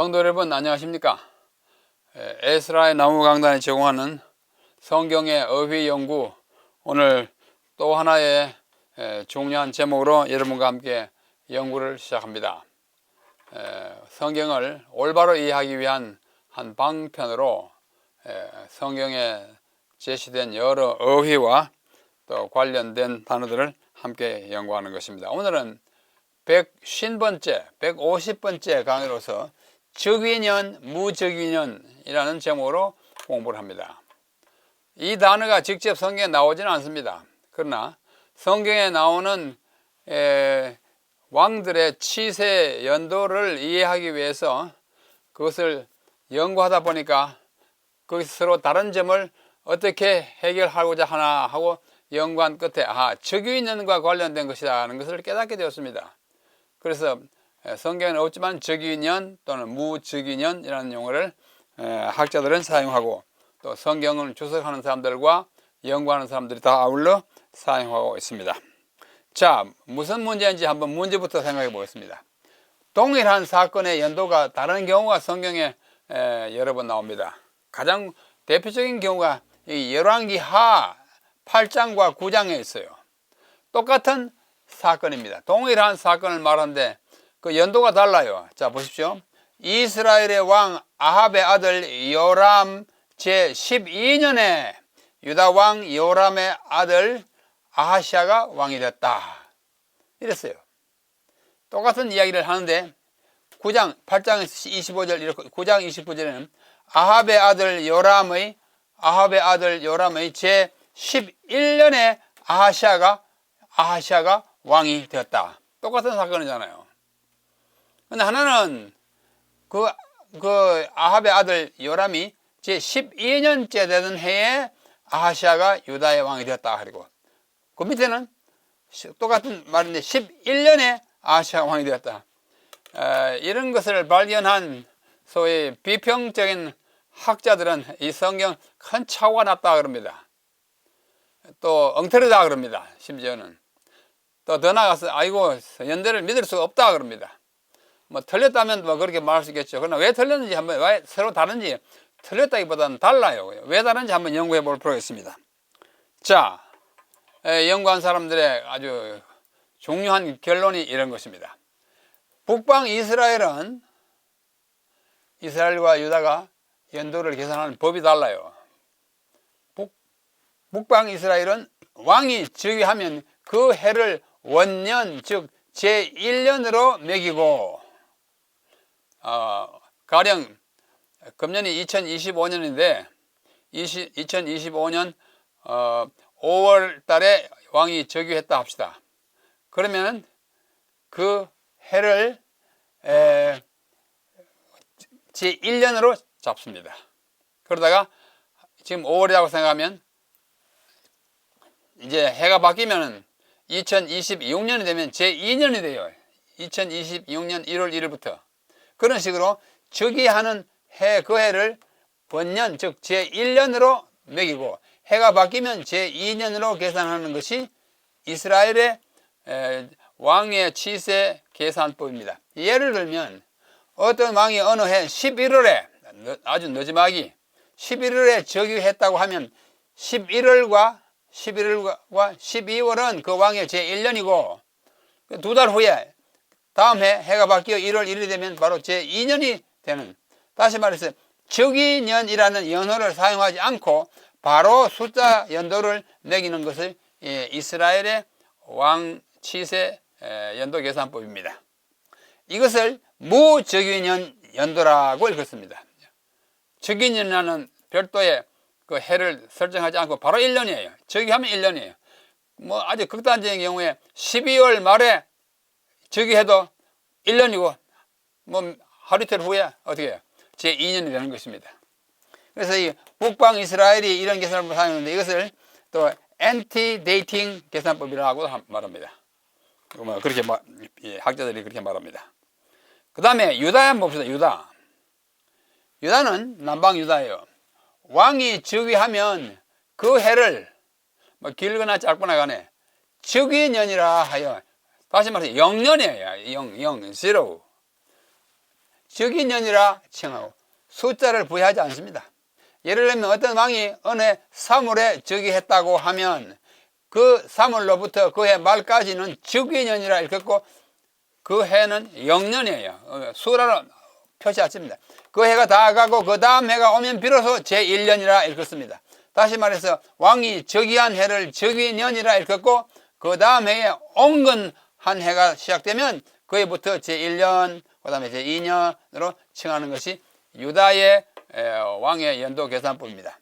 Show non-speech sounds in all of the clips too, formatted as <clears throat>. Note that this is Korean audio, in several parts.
성도 여러분 안녕하십니까? 에, 에스라의 나무 강단이 제공하는 성경의 어휘 연구 오늘 또 하나의 에, 중요한 제목으로 여러분과 함께 연구를 시작합니다. 에, 성경을 올바로 이해하기 위한 한 방편으로 에, 성경에 제시된 여러 어휘와 또 관련된 단어들을 함께 연구하는 것입니다. 오늘은 150번째, 150번째 강의로서 적위년, 무적위년이라는 제목으로 공부를 합니다. 이 단어가 직접 성경에 나오지는 않습니다. 그러나 성경에 나오는 에, 왕들의 치세 연도를 이해하기 위해서 그것을 연구하다 보니까 거기서 서로 다른 점을 어떻게 해결하고자 하나 하고 연구한 끝에 아 적유인연과 관련된 것이라는 것을 깨닫게 되었습니다. 그래서 성경에는 없지만 적유인연 또는 무적유인연이라는 용어를 학자들은 사용하고 또 성경을 주석하는 사람들과 연구하는 사람들이 다 아울러 사용하고 있습니다. 자, 무슨 문제인지 한번 문제부터 생각해 보겠습니다. 동일한 사건의 연도가 다른 경우가 성경에 여러 번 나옵니다. 가장 대표적인 경우가 열왕기 하 8장과 9장에 있어요. 똑같은 사건입니다. 동일한 사건을 말하는데 그 연도가 달라요. 자, 보십시오. 이스라엘의 왕 아합의 아들 요람 제 12년에 유다 왕 요람의 아들 아하시아가 왕이 됐다. 이랬어요. 똑같은 이야기를 하는데 9장 8장 25절 이렇게 9장 29절에는 아합의 아들 요람의 아합의 아들 요람의 제 11년에 아하시아가 아하시아가 왕이 되었다. 똑같은 사건이잖아요. 근데 하나는 그, 그 아합의 아들 요람이 제 12년째 되던 해에 아하시아가 유다의 왕이 되었다. 그리고 그 밑에는 똑같은 말인데 11년에 아하시아 왕이 되었다. 에, 이런 것을 발견한 소위 비평적인 학자들은 이 성경 큰 차고가 났다 그럽니다. 또 엉터리다 그럽니다. 심지어는 또 더 나가서 아이고 연대를 믿을 수가 없다 그럽니다. 뭐 틀렸다면 뭐 그렇게 말할 수 있겠죠. 그러나 왜 틀렸는지 한번 왜 서로 다른지 틀렸다기보다는 달라요. 왜 다른지 한번 연구해 볼 필요가 있습니다. 자, 연구한 사람들의 아주 중요한 결론이 이런 것입니다. 북방 이스라엘은 이스라엘과 유다가 연도를 계산하는 법이 달라요. 북, 북방 이스라엘은 왕이 즉위하면 그 해를 원년 즉 제1년으로 매기고 어, 가령 금년이 2025년인데 20, 2025년 어, 5월 달에 왕이 즉위했다 합시다. 그러면 그 해를 에, 제 1년으로 잡습니다. 그러다가 지금 5월이라고 생각하면 이제 해가 바뀌면 2026년이 되면 제 2년이 돼요. 2026년 1월 1일부터. 그런 식으로 즉위하는 해, 그 해를 번년, 즉 제1년으로 매기고 해가 바뀌면 제2년으로 계산하는 것이 이스라엘의 왕의 치세 계산법입니다. 예를 들면 어떤 왕이 어느 해 11월에 아주 늦지막이 11월에 즉위했다고 하면 11월과 11월과 12월은 그 왕의 제1년이고 두 달 후에 다음 해 해가 바뀌어 1월 1일이 되면 바로 제2년이 되는 다시 말해서 즉위년이라는 연호를 사용하지 않고 바로 숫자 연도를 매기는 것을 이스라엘의 왕 치세 연도 계산법입니다. 이것을 무적위년 연도라고 읽었습니다. 적위년이라는 별도의 그 해를 설정하지 않고 바로 1년이에요. 즉위하면 1년이에요. 뭐 아주 극단적인 경우에 12월 말에 즉위해도 1년이고 뭐 하루 이틀 후에 어떻게 해요? 제 2년이 되는 것입니다. 그래서 이 북방 이스라엘이 이런 계산법을 사용하는데 이것을 또 엔티 데이팅 계산법이라고 말합니다. 뭐 그렇게 학자들이 그렇게 말합니다. 그 다음에 유다 한번 봅시다. 유다. 유다는 남방 유다예요. 왕이 즉위하면 그 해를 뭐 길거나 짧거나 간에 즉위년이라 하여 다시 말해서 영년이에요. 영, 영, zero. 즉위년이라 칭하고 숫자를 부여하지 않습니다. 예를 들면 어떤 왕이 어느 해 3월에 즉위했다고 하면 그 3월로부터 그 해 말까지는 즉위년이라 읽었고 그 해는 영년이에요. 어, 수라로 표시하십니다. 그 해가 다 가고 그 다음 해가 오면 비로소 제1년이라 읽었습니다. 다시 말해서 왕이 즉위한 해를 즉위년이라 읽었고 그 다음 해에 온건 한 해가 시작되면 그 해부터 제1년 그 다음에 제2년으로 칭하는 것이 유다의 에, 왕의 연도 계산법입니다.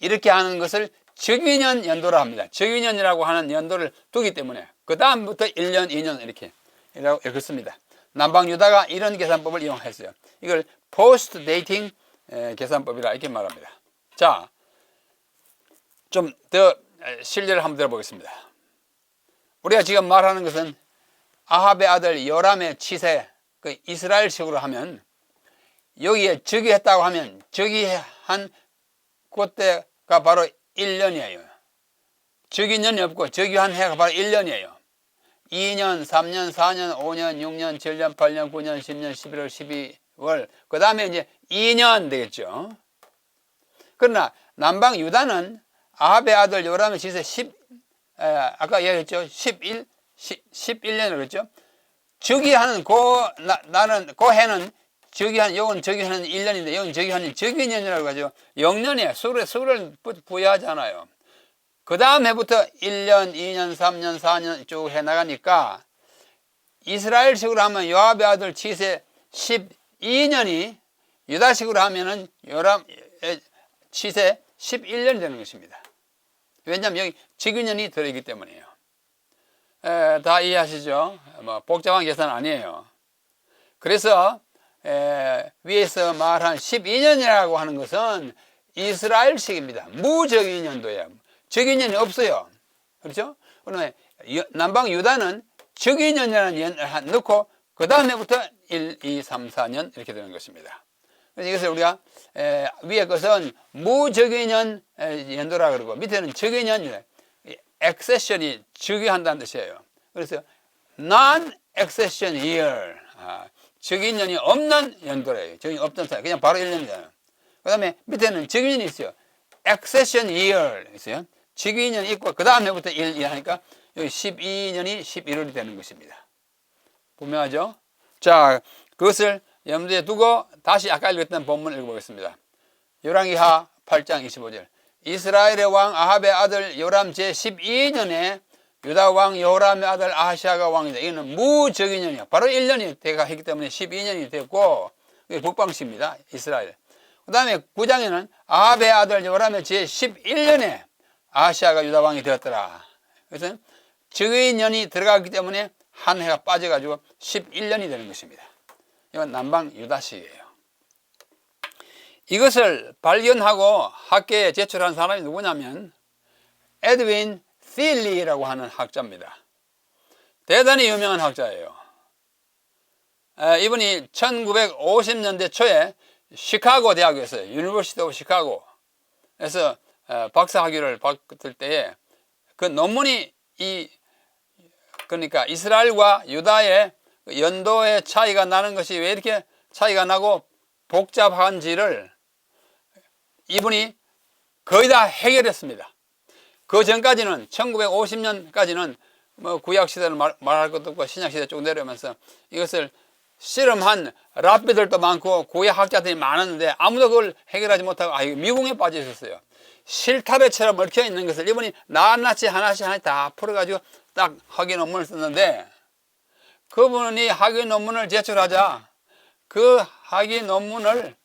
이렇게 하는 것을 즉위년 연도라 합니다. 즉위년이라고 하는 연도를 두기 때문에 그 다음부터 1년, 2년 이렇게 이라고 읽었습니다. 남방 유다가 이런 계산법을 이용했어요. 이걸 포스트 데이팅 계산법이라 이렇게 말합니다. 자, 좀 더 실례를 한번 들어보겠습니다. 우리가 지금 말하는 것은 아합의 아들 요람의 치세, 그 이스라엘식으로 하면 여기에 즉위했다고 하면 즉위한 그때가 바로 1년이에요. 즉위년이 없고 즉위한 해가 바로 1년이에요. 2년, 3년, 4년, 5년, 6년, 7년, 8년, 9년, 10년, 11월, 12월. 그 다음에 이제 2년 되겠죠. 그러나 남방 유다는 아합의 아들 요람의 지세 10, 에, 아까 얘기했죠. 11, 10, 11년을 그랬죠. 즉위하는 그, 나, 나는, 그 해는 즉위한, 요건 즉위하는 1년인데, 요건 즉위하는 즉위년이라고 하죠. 영년이에요. 수를, 수를 부- 부여하잖아요. 그 다음 해부터 1년, 2년, 3년, 4년 쭉 해나가니까 이스라엘식으로 하면 요압의 아들 치세 12년이 유다식으로 하면은 요람 치세 11년이 되는 것입니다. 왜냐하면 여기 직위년이 들어있기 때문이에요. 에, 다 이해하시죠? 뭐 복잡한 계산 아니에요. 그래서 에, 위에서 말한 12년이라고 하는 것은 이스라엘식입니다. 무적인년도예요. 적인년이 없어요. 그렇죠? 그러면 여- 남방 유다는 적인년이라는 연 한- 넣고 그 다음에부터 1, 2, 3, 4년 이렇게 되는 것입니다. 이것을 우리가 에, 위에 것은 무적인년 에, 연도라 그러고 밑에는 적인년 액세션이 즉위한다는 뜻이에요. 그래서 non-accession year 아, 적인년이 없는 연도래요. 적인 없던 사람 그냥 바로 1년이잖아요. 그 다음에 밑에는 적인년이 있어요. accession year 있어요. 직위년 있고 그 다음 해부터 1, 2 하니까 여기 12년이 11월이 되는 것입니다. 분명하죠? 자, 그것을 염두에 두고 다시 아까 읽었던 본문을 읽어보겠습니다. 요랑기하 8장 25절 이스라엘의 왕 아합의 아들 요람 제12년에 유다 왕 요람의 아들 아하시아가 왕이다. 이거는 무적인년이야. 바로 1년이 돼가 했기 때문에 12년이 됐고 그게 북방시입니다. 이스라엘. 그 다음에 9장에는 아합의 아들 요람의 제11년에 아시아가 유다 왕이 되었더라. 그래서 적의 년이 들어가기 때문에 한 해가 빠져가지고 11년이 되는 것입니다. 이건 남방 유다식이에요. 이것을 발견하고 학계에 제출한 사람이 누구냐면 에드윈 필리라고 하는 학자입니다. 대단히 유명한 학자예요. 에, 이분이 1950년대 초에 시카고 대학에서 유니버시티 오브 시카고에서 에, 박사 학위를 받을 때에 그 논문이 이 그러니까 이스라엘과 유다의 연도의 차이가 나는 것이 왜 이렇게 차이가 나고 복잡한지를 이분이 거의 다 해결했습니다. 그 전까지는 1950년까지는 뭐 구약 시대를 말, 말할 것도 없고 신약 시대 쭉 내려오면서 이것을 실험한 랍비들도 많고 구약 학자들이 많았는데 아무도 그걸 해결하지 못하고 아 이거 미궁에 빠져 있었어요. 실타래처럼 얽혀 있는 것을 이분이 낱낱이 하나씩 하나씩 다 풀어가지고 딱 학위 논문을 썼는데 그분이 학위 논문을 제출하자 그 학위 논문을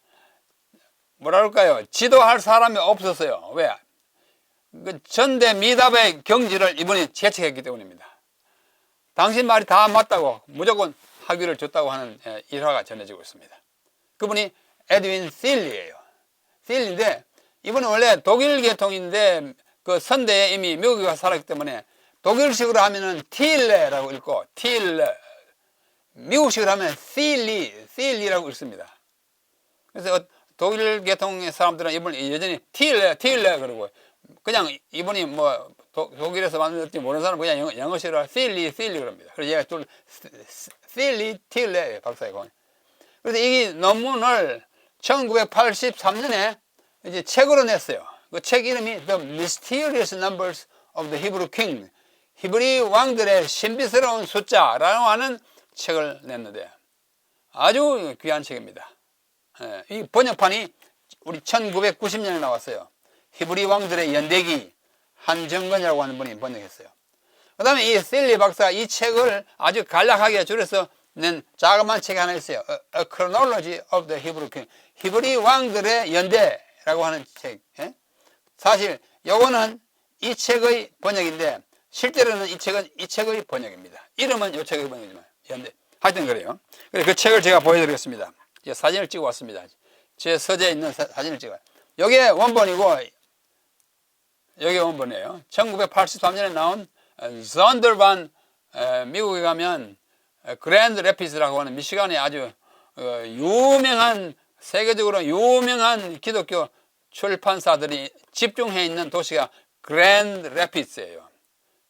뭐라 그럴까요? 지도할 사람이 없었어요. 왜? 그 전대 미답의 경지를 이분이 채택했기 때문입니다. 당신 말이 다 맞다고 무조건 학위를 줬다고 하는 예, 일화가 전해지고 있습니다. 그분이 에드윈 실리예요. 실리인데 이분은 원래 독일 계통인데 그 선대에 이미 미국에 살았기 때문에 독일식으로 하면은 틸레라고 읽고 틸레 미국식으로 하면 실리 실리라고 읽습니다. 그래서 어, 독일 계통의 사람들은 이분을 여전히 틸레 틸레 그러고 그냥 이분이 뭐 도, 독일에서 만들었지 모르는 사람은 그냥 영어, 영어식으로 실리 실리 그럽니다. 그래서 얘가 좀 실리 틸레 박사이고 그래서 이 논문을 1983년에 이제 책으로 냈어요. 그 책 이름이 The Mysterious Numbers of the Hebrew King. 히브리 왕들의 신비스러운 숫자라고 하는 책을 냈는데 아주 귀한 책입니다. 예, 이 번역판이 우리 1990년에 나왔어요. 히브리 왕들의 연대기 한정건이라고 하는 분이 번역했어요. 그 다음에 이 셀리 박사 이 책을 아주 간략하게 줄여서 낸 자그마한 책이 하나 있어요. A, A Chronology of the Hebrew King. 히브리 왕들의 연대라고 하는 책. 예? 사실 요거는 이 책의 번역인데 실제로는 이 책은 이 책의 번역입니다. 이름은 이 책의 번역이지만 연대. 하여튼 그래요. 그래서 그 책을 제가 보여드리겠습니다. 제가 사진을 찍어 왔습니다. 제 서재에 있는 사, 사진을 찍어요. 여기에 원본이고 여기 원본이에요. 1983년에 나온 zondervan 미국에 가면 그랜드 레피스라고 하는 미시간에 아주 어, 유명한 세계적으로 유명한 기독교 출판사들이 집중해 있는 도시가 그랜드 레피스예요.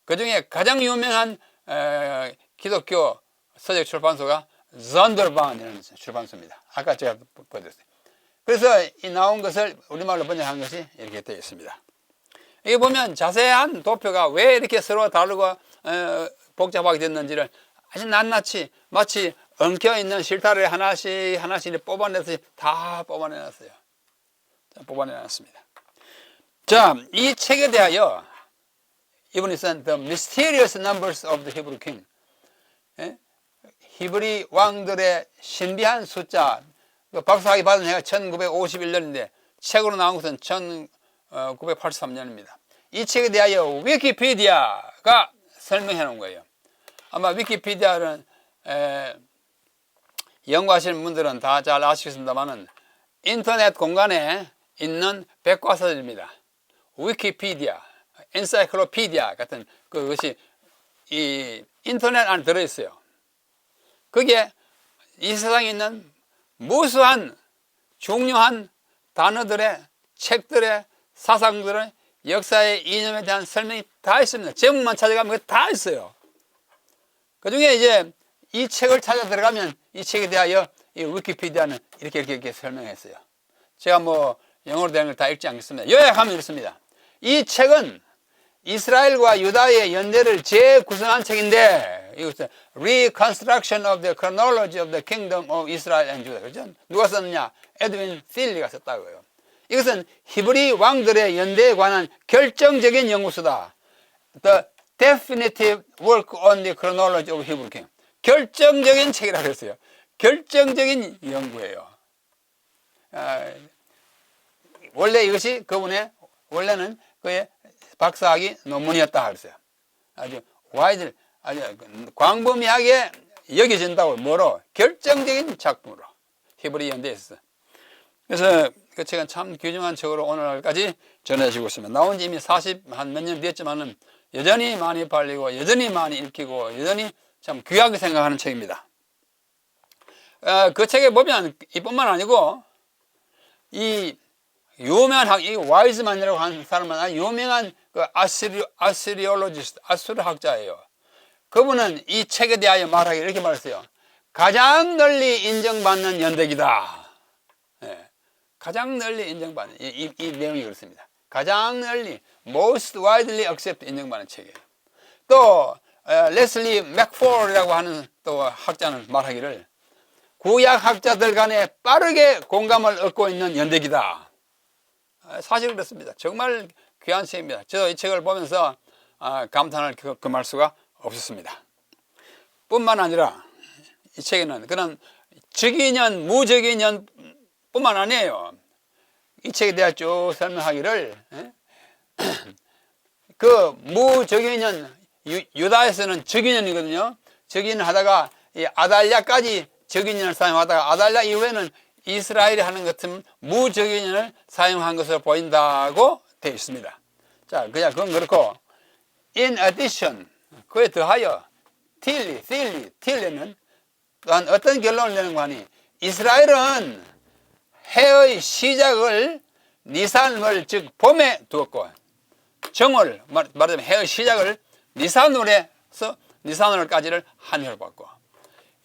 그 중에 가장 유명한 에, 기독교 서적 출판소가 zondervan이라는 출판소입니다. 아까 제가 보여드렸어요. 그래서 이 나온 것을 우리말로 번역한 것이 이렇게 되어 있습니다. 여기 보면 자세한 도표가 왜 이렇게 서로 다르고 어, 복잡하게 됐는지를 아주 낱낱이 마치 엉켜 있는 실타래 하나씩 하나씩 뽑아내서 다 뽑아내놨어요. 자, 뽑아내놨습니다. 자, 이 책에 대하여 이분이 쓴 The Mysterious Numbers of the Hebrew King. 예? 히브리 왕들의 신비한 숫자. 그 박사학위 받은 해가 1951년인데 책으로 나온 것은 1983년입니다. 이 책에 대하여 위키피디아가 설명해 놓은 거예요. 아마 위키피디아는 에, 연구하시는 분들은 다 잘 아시겠습니다만은 인터넷 공간에 있는 백과사전입니다. 위키피디아, 엔사이클로피디아 같은 그것이 이 인터넷 안에 들어 있어요. 그게 이 세상에 있는 무수한 중요한 단어들의 책들의 사상들의 역사의 이념에 대한 설명이 다 있습니다. 제목만 찾아가면 다 있어요. 그 중에 이제 이 책을 찾아 들어가면 이 책에 대하여 이 위키피디아는 이렇게 이렇게, 이렇게 설명했어요. 제가 뭐 영어로 된 걸 다 읽지 않겠습니다. 요약하면 이렇습니다. 이 책은 이스라엘과 유다의 연대를 재구성한 책인데 이것은 Reconstruction of the Chronology of the Kingdom of Israel and Judah. 그죠? 누가 썼느냐? 에드윈 필리가 썼다고요. 이것은 히브리 왕들의 연대에 관한 결정적인 연구서다. The definitive work on the chronology of Hebrew King. 결정적인 책이라 그랬어요. 결정적인 연구예요. 아, 원래 이것이 그분의 원래는 그의 박사학위 논문이었다 그랬어요. 아주 와이드 아주 광범위하게 여겨진다고 뭐로 결정적인 작품으로 히브리 연대에 있어. 그래서 그 책은 참 귀중한 책으로 오늘까지 전해지고 있습니다. 나온 지 이미 40 한 몇 년 됐지만은 여전히 많이 팔리고 여전히 많이 읽히고 여전히 참 귀하게 생각하는 책입니다. 어, 그 책에 보면 이뿐만 아니고 이 유명한 학, 이 와이즈만이라고 하는 사람은 유명한 그 아스리, 아스리올로지스트, 아수르 학자예요. 그분은 이 책에 대하여 말하기 이렇게 말했어요. 가장 널리 인정받는 연대기다. 예, 가장 널리 인정받는, 이, 이, 이 내용이 그렇습니다. 가장 널리, most widely accepted 인정받는 책이에요. 또, 어, 레슬리 맥포르라고 하는 또 학자는 말하기를 구약 학자들 간에 빠르게 공감을 얻고 있는 연대기다. 사실 그렇습니다. 정말 귀한 책입니다. 저도 이 책을 보면서 아, 감탄을 금할 수가 없었습니다. 뿐만 아니라 이 책에는 그런 적인년, 무적인년 뿐만 아니에요. 이 책에 대해 쭉 설명하기를 예? <clears throat> 그 무적인년 유다에서는 적인년이거든요. 적인년 하다가 이 아달랴까지 적인년을 사용하다가 아달랴 이후에는 이스라엘이 하는 같은 무적인을 사용한 것으로 보인다고 되어 있습니다. 자, 그냥 그건 그렇고, in addition, 그에 더하여, 틸리, 틸리, 틸리는 또한 어떤 결론을 내는 거 아니, 이스라엘은 해의 시작을 니산월, 즉, 봄에 두었고, 정월, 말하자면 해의 시작을 니산월에서 니산월까지를 한 해로 봤고,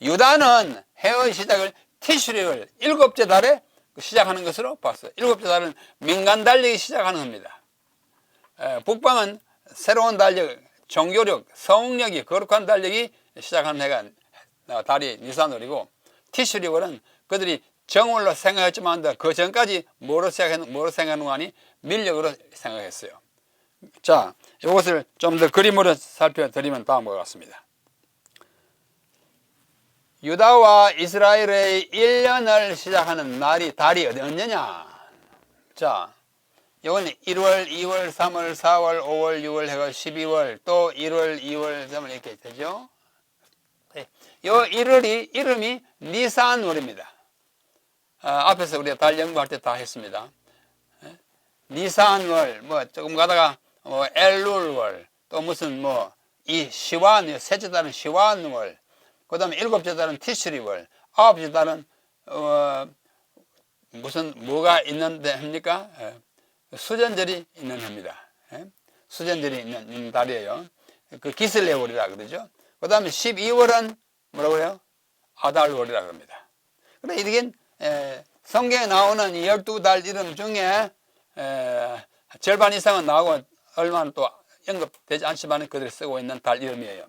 유다는 해의 시작을 티슈력을 일곱째 달에 시작하는 것으로 봤어요. 일곱째 달은 민간 달력이 시작하는 겁니다. 에, 북방은 새로운 달력, 종교력, 성력이 거룩한 달력이 시작하는 해가 어, 달이 니산월이고 티슈리월은 그들이 정월로 생각했지만 그 전까지 뭐로 거 아니 밀력으로 생각했어요. 자, 이것을 좀 더 그림으로 살펴드리면 다음과 같습니다. 유다와 이스라엘의 1년을 시작하는 날이 달이 어디 언제냐? 자, 이건 1월, 2월, 3월, 4월, 5월, 6월 해가 12월, 또 1월, 2월, 3월 이렇게 되죠. 네. 요 1월이 이름이 니산월입니다. 아, 앞에서 우리가 달 연구할 때 다 했습니다. 네. 니산월, 뭐 조금 가다가 뭐 엘룰월, 또 무슨 뭐 이 시완, 셋째 달은 시완월, 그 다음에 일곱째 달은 티스리월, 아홉째 달은 어, 무슨 뭐가 있는데 합니까? 예. 수전절이 있는 해입니다. 예? 수전절이 있는, 달이에요. 그 기슬레월이라 그러죠. 그 다음에 12월은 뭐라고요? 아달월이라 그럽니다. 그래 이게 에, 성경에 나오는 이 12달 이름 중에 에, 절반 이상은 나오고 얼마는 또 언급되지 않지만 그들이 쓰고 있는 달 이름이에요.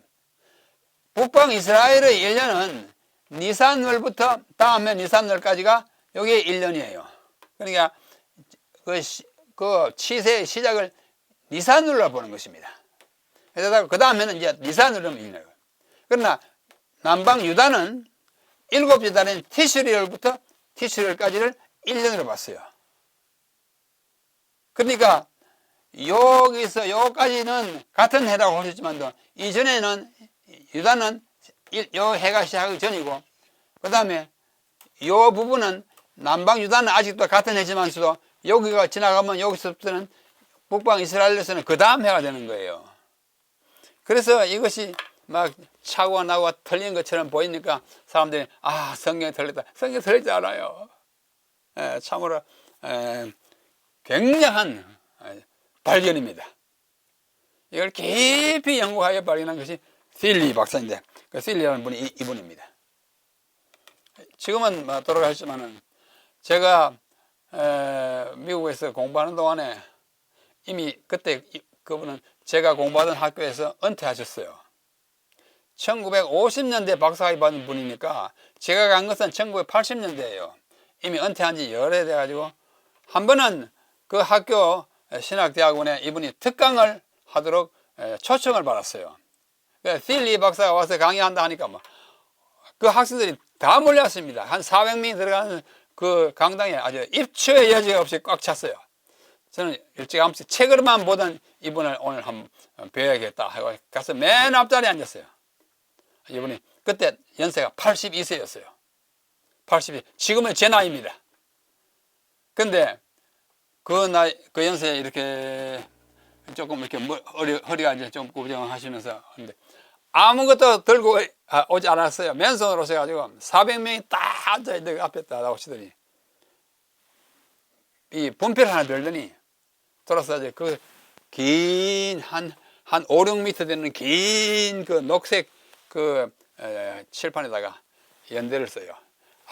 북방 이스라엘의 1년은 니산월부터 다음에 니산월까지가 여기 1년이에요. 그러니까 그, 시, 그 치세의 시작을 니산월로 보는 것입니다. 그러다가 그 다음에는 이제 니산월로 1년. 그러나 남방 유다는 일곱째 달인 티슈리얼부터 티슈리얼까지를 1년으로 봤어요. 그러니까 여기서 여기까지는 같은 해라고 하셨지만도 이전에는 유다는 요 해가 시작하기 전이고 그 다음에 요 부분은 남방 유다는 아직도 같은 해지만서도 여기가 지나가면 여기서부터는 북방 이스라엘에서는 그 다음 해가 되는 거예요. 그래서 이것이 막 차고 나고 틀린 것처럼 보이니까 사람들이 아 성경이 틀렸다. 성경이 틀리지 않아요. 에, 참으로 에, 굉장한 발견입니다. 이걸 깊이 연구하여 발견한 것이 필리 박사인데 그 필리라는 분이 이, 분입니다 지금은 뭐 돌아가셨지만은 제가 에, 미국에서 공부하는 동안에 이미 그때 그분은 제가 공부하던 학교에서 은퇴하셨어요. 1950년대 박사학위 받은 분이니까 제가 간 것은 1980년대예요. 이미 은퇴한 지 열해 돼가지고 한 번은 그 학교 신학대학원에 이분이 특강을 하도록 초청을 받았어요. 필리 박사가 와서 강의한다 하니까 뭐그 학생들이 다 몰렸습니다. 한 400명이 들어가는 그 강당에 아주 입추의 여지가 없이 꽉 찼어요. 저는 일찌감치 책으로만 보던 이분을 오늘 한번 뵈야겠다 하고 가서 맨 앞자리에 앉았어요. 이분이 그때 연세가 82세였어요. 82. 지금은 제 나이입니다. 근데 그 나이, 그 연세에 이렇게 조금 이렇게 허리, 허리가 이제 좀 구부정하시면서 근데 아무것도 들고 오지 않았어요. 맨손으로 오셔가지고 400명이 딱 앉아있는 앞에 딱 나오시더니 이 분필 하나 들더니 돌아서 이제 그긴 한, 한 5, 6미터 되는 긴 그 녹색 그 에, 칠판에다가 연대를 써요.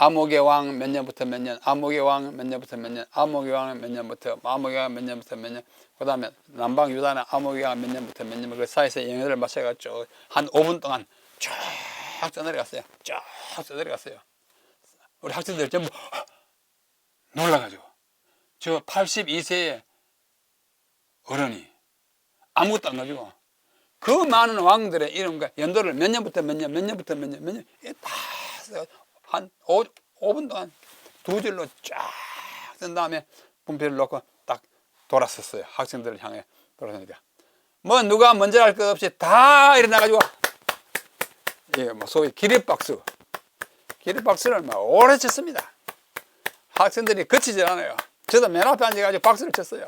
아목의 왕 몇 년부터 몇 년, 아목의 왕 몇 년부터 몇 년, 아목의 왕 몇 년부터, 아목의 왕 몇 년부터 몇 년, 그 다음에 남방 유다는 아목의 왕 몇 년부터 몇 년, 그 사이에서 영어를 맞춰가지고 한 5분 동안 쫙 써내려갔어요. 쫙 써내려갔어요. 우리 학생들 전부 <gasps> 놀라가지고. 저 82세의 어른이 아무것도 안 가지고 그 많은 왕들의 이름과 연도를 몇 년부터 몇 년, 몇 년부터 몇 년, 몇 년, 다 한 5, 5분 동안 두 줄로 쫙쓴 다음에 분필을 놓고 딱 돌았었어요. 학생들을 향해 돌아서니까. 뭐 누가 먼저 할 것 없이 다 일어나가지고, 예, 뭐 소위 기립박수. 기립박수를 막 오래 쳤습니다. 학생들이 그치질 않아요. 저도 맨 앞에 앉아가지고 박수를 쳤어요.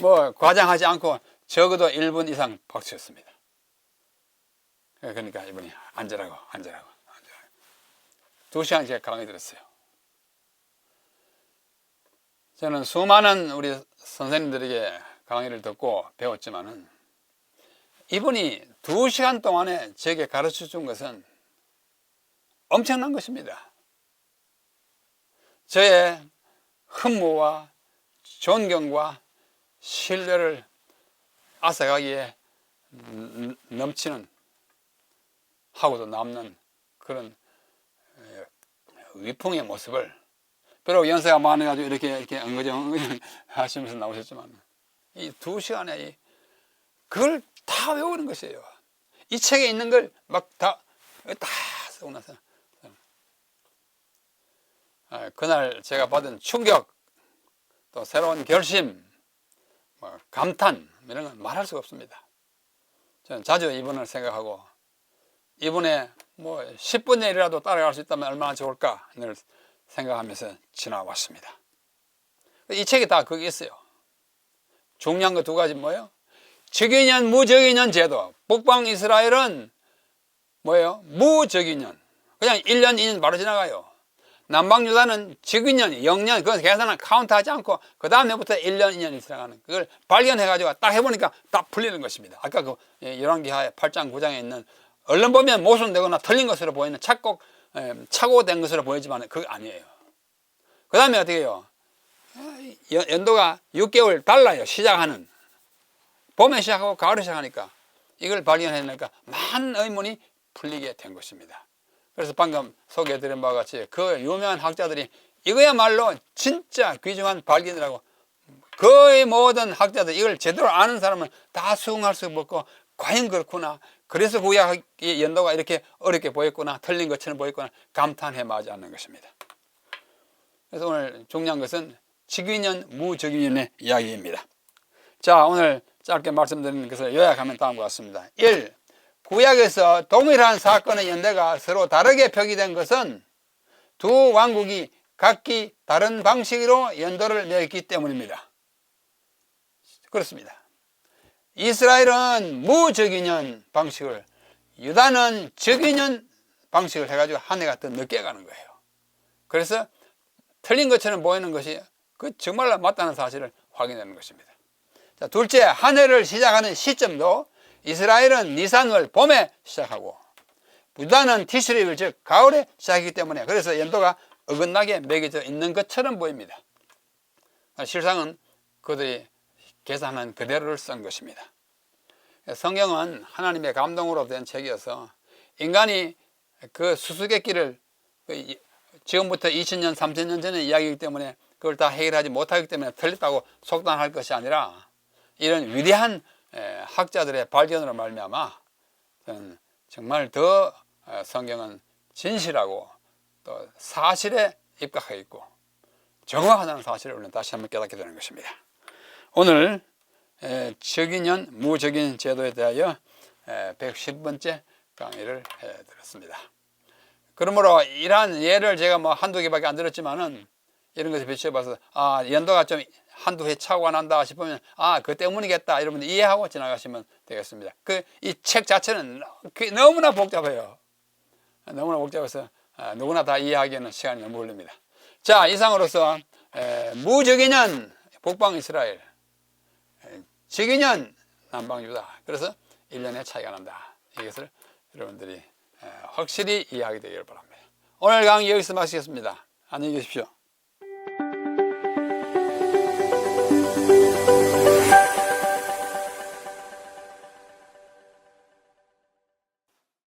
뭐 과장하지 않고 적어도 1분 이상 박수 쳤습니다. 그러니까 이분이 앉으라고, 앉으라고. 두 시간 제가 강의 들었어요. 저는 수많은 우리 선생님들에게 강의를 듣고 배웠지만은 이분이 두 시간 동안에 제게 가르쳐 준 것은 엄청난 것입니다. 저의 흠모와 존경과 신뢰를 앗아가기에 음, 넘치는 하고도 남는 그런 에, 위풍의 모습을 비록 연세가 많아가지고 이렇게 이렇게 엉거정 <laughs> 하시면서 나오셨지만 이 두 시간에 이 그걸 다 외우는 것이에요. 이 책에 있는 걸 막 다 다 쓰고 나서 아, 그날 제가 받은 충격 또 새로운 결심 뭐 감탄 이런 건 말할 수가 없습니다. 저는 자주 이분을 생각하고 이분의 뭐 10분의 1이라도 따라갈 수 있다면 얼마나 좋을까 늘 생각하면서 지나왔습니다. 이 책에 다 그게 있어요. 중요한 거 두 가지 뭐예요? 적인년, 무적인년 제도. 북방 이스라엘은 뭐예요? 무적인년. 그냥 1년, 2년 바로 지나가요. 남방 유다는 적인년, 0년, 그건 계산은 카운트하지 않고 그 다음에부터 1년, 2년이 지나가는 그걸 발견해가지고 딱 해보니까 딱 풀리는 것입니다. 아까 그 열왕기하의 8장, 9장에 있는 얼른 보면 모순되거나 틀린 것으로 보이는 착곡, 에, 착오된 것으로 보이지만 그거 아니에요. 그 다음에 어떻게 해요? 연- 연도가 6개월 달라요. 시작하는. 봄에 시작하고 가을에 시작하니까 이걸 발견해내니까 많은 의문이 풀리게 된 것입니다. 그래서 방금 소개해드린 바와 같이 그 유명한 학자들이 이거야말로 진짜 귀중한 발견이라고 거의 모든 학자들 이걸 제대로 아는 사람은 다 수긍할 수 없고 과연 그렇구나. 그래서 구약의 연도가 이렇게 어렵게 보였구나. 틀린 것처럼 보였구나. 감탄해 마지 않는 것입니다. 그래서 오늘 중요한 것은 직위년, 무적위년의 이야기입니다. 자, 오늘 짧게 말씀드리는 것을 요약하면 다음과 같습니다. 1. 구약에서 동일한 사건의 연대가 서로 다르게 표기된 것은 두 왕국이 각기 다른 방식으로 연도를 맺기 때문입니다. 그렇습니다. 이스라엘은 무적인년 방식을, 유다는 적인년 방식을 해가지고 한 해가 더 늦게 가는 거예요. 그래서 틀린 것처럼 보이는 것이 그 정말로 맞다는 사실을 확인하는 것입니다. 자, 둘째, 한 해를 시작하는 시점도 이스라엘은 니산월 봄에 시작하고 유다는 티스리일 즉 가을에 시작이기 때문에 그래서 연도가 어긋나게 매겨져 있는 것처럼 보입니다. 실상은 그들이 계산한 그대로를 쓴 것입니다. 성경은 하나님의 감동으로 된 책이어서 인간이 그 수수께끼를 그 지금부터 2000년, 3000년 전의 이야기이기 때문에 그걸 다 해결하지 못하기 때문에 틀렸다고 속단할 것이 아니라 이런 위대한 에, 학자들의 발견으로 말미암아 정말 더 어, 성경은 진실하고 또 사실에 입각하고 있고 정확하다는 사실을 우리는 다시 한번 깨닫게 되는 것입니다. 오늘 에, 적인년, 무적인 제도에 대하여 에, 110번째 강의를 해드렸습니다. 그러므로 이러한 예를 제가 뭐 한두 개밖에 안 들었지만은 이런 것을 비춰봐서 아 연도가 좀 한두 해 차고가 난다 싶으면 아 그 때문이겠다 여러분들 이해하고 지나가시면 되겠습니다. 그 이 책 자체는 그 너무나 복잡해요. 너무나 복잡해서 아, 누구나 다 이해하기에는 시간이 너무 걸립니다. 자 이상으로서 에, 무적인년 북방 이스라엘 에, 적인년 남방 유다 그래서 1년의 차이가 난다. 이것을 여러분들이 에, 확실히 이해하게 되기를 바랍니다. 오늘 강의 여기서 마치겠습니다. 안녕히 계십시오.